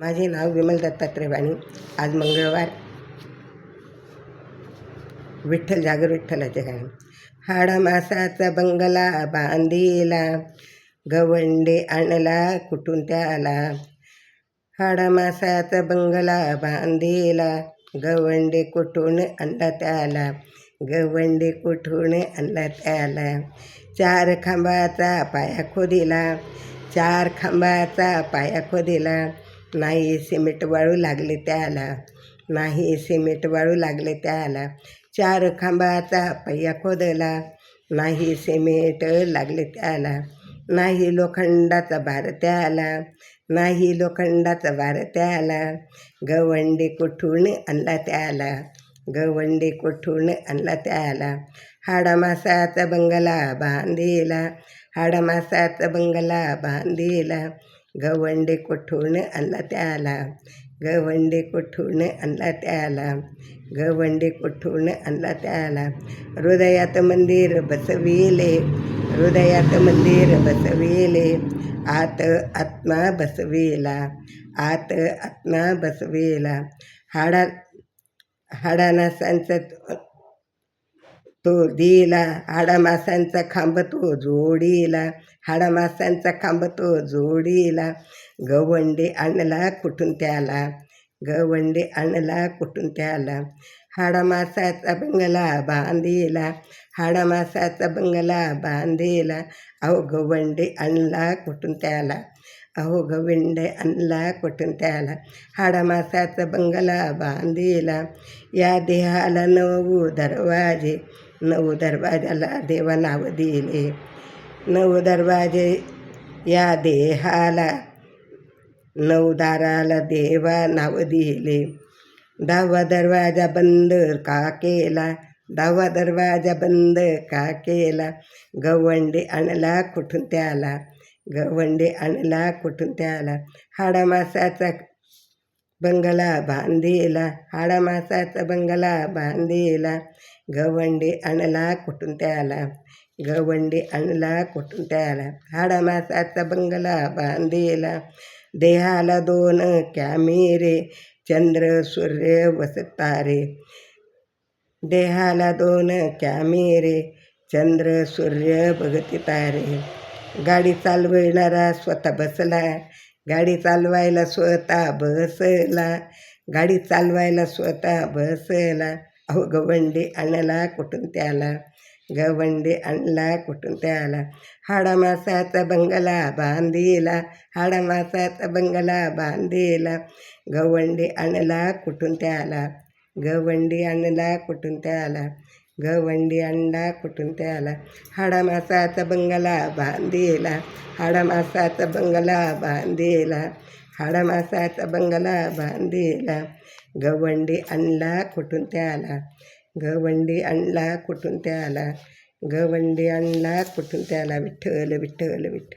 माझे नाव विमल दत्तात्रय वाणी आज मंगळवार. विठ्ठल जागर विठ्ठलाचे गाणे हाडा मासाचा बंगला बांधिला गवंडे आणला कुठून त्याला? हाडा मासाचा बंगला बांधिला गवंडे कुठून आणला त्याला? गवंडे कुठून आणला त्याला? चार खांबाचा पाया खोदिला चार खांबाचा पाया खोदिला नाही सिमेंट वाळू लागले त्याला. नाही सिमेंट वाळू लागले त्याला. चार खांबाचा पहिया खोदला. नाही सिमेंट लागले त्याला. नाही लोखंडाचा भार त्याला. नाही लोखंडाचा भार त्याला. गवंडी कुठून आणला त्याला? गवंडी कुठून आणला त्याला? हाडामासाचा बंगला बांधिला. हाडामासाचा बंगला बांधिला. गवंडी कोठून आणला त्याला? गवंडी कोठून आणला त्याला? गवंडी कोठून आणला त्याला? हृदयात मंदिर बसविले हृदयात मंदिर बसविले. आत आत्मा बसविला आत आत्मा बसविला. हाडा हाडानासांचं तो दिला हाडामासांचा खांब तो जोडीला हाडामासांचा खांब तो जोडीला. गवंडी आणला कुठून त्याला? गवंडी आणला कुठून त्याला? हाडामासाचा बंगला बांधिला हाडामासाचा बंगला बांधिला. अहो गवंडी आणला कुठून त्याला? अहो गविंडे आणला कुठून त्याला? हाडामासाचा बंगला बांधिला. या देहाला नऊ दरवाजे नऊ दरवाजाला देवा नाव दिले. नऊ दरवाजे या देहाला नऊ दाराला देवा नाव दिले. दहावा दरवाजा बंद का केला? दहावा दरवाजा बंद का केला? गवंडे आणला कुठून त्याला? गवंडे आणला कुठून त्याला? हाडामासाचा बंगला बांधिला. हाडामासाचा बंगला बांधिला. गवंडी आणला कुठून त्याला? गवंडी आणला कुठून त्याला? हाडामासाचा बंगला बांधिला. देहाला दोन कॅमेरे चंद्र सूर्य वसतारे. देहाला दोन कॅमेरे चंद्र सूर्य भगती तारे गाडी चालवणारा स्वतः बसला. गाडी चालवायला स्वतः बसला. गाडी चालवायला स्वतः बसला. अहो गवंडी आणला कुठून त्याला? गवंडी आणला कुठून त्याला? हाडामासाचा बंगला बांधिला हाडामासाचा बंगला बांधिला. गवंडी आणला कुठून त्याला? गवंडी आणला कुठून त्याला? गवंडी अंडा कुठून त्याला? हाडामासाचा बंगला बांधिला. हाडामासाचा बंगला बांधिला. हाडामासाचा बंगला बांधिला. गवंडी आणला कुठून त्याला? गवंडी आणला कुठून त्याला? गवंडी आणला कुठून त्याला? विठ्ठल विठ्ठल विठ्ठल.